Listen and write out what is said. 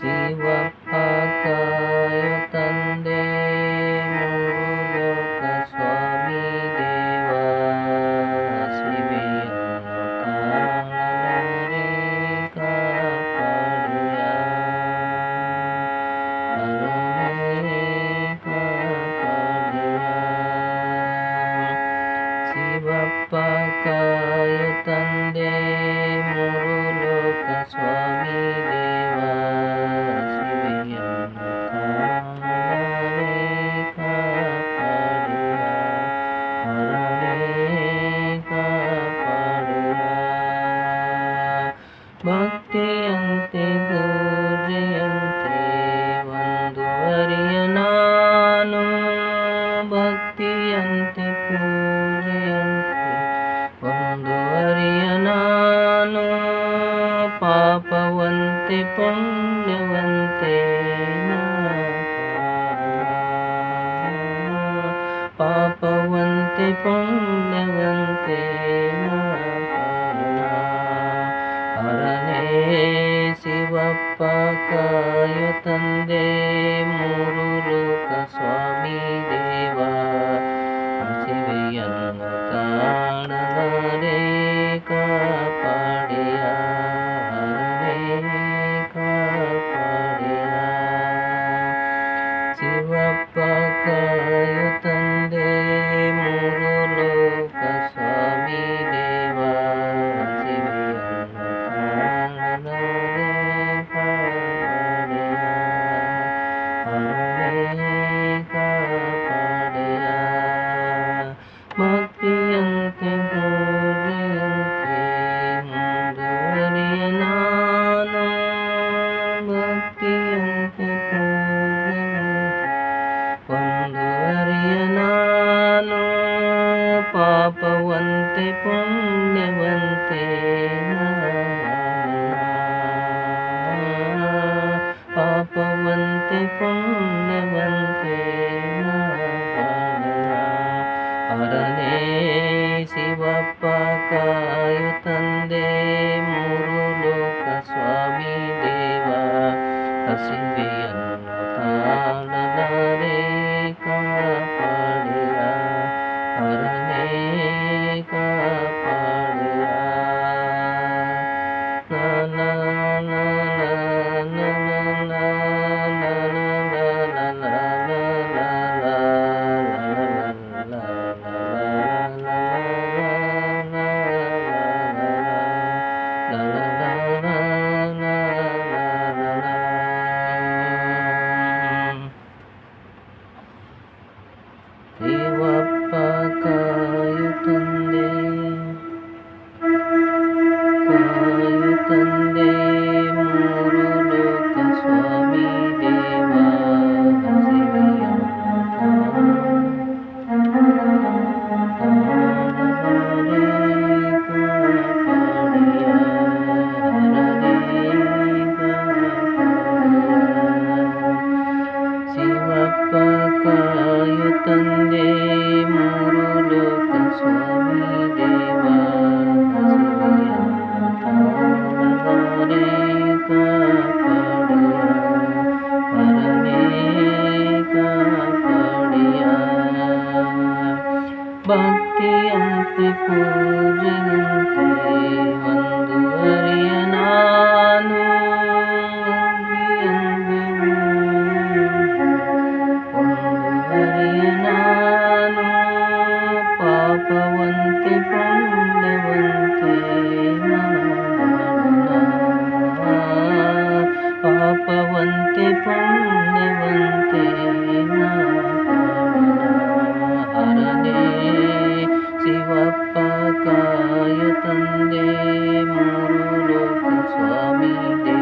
see what ನಾನು ಪಾಪವಂತೆ ಪುಣ್ಯವಂತೆ ಪಾಪವಂತೆ ಪುಣ್ಯವಂತೆ ಅರನೇ ಶಿವಪ್ಪ ಕಾಯು ತಂದೆ ಮೂರು ಲೋಕ ಸ್ವಾಮಿ ದೇವ. भवन्ति पुण्यवन्ते हरणे शिवपाकाय तन्े मुरु। भक्ति अंत पूजन Swami Deva.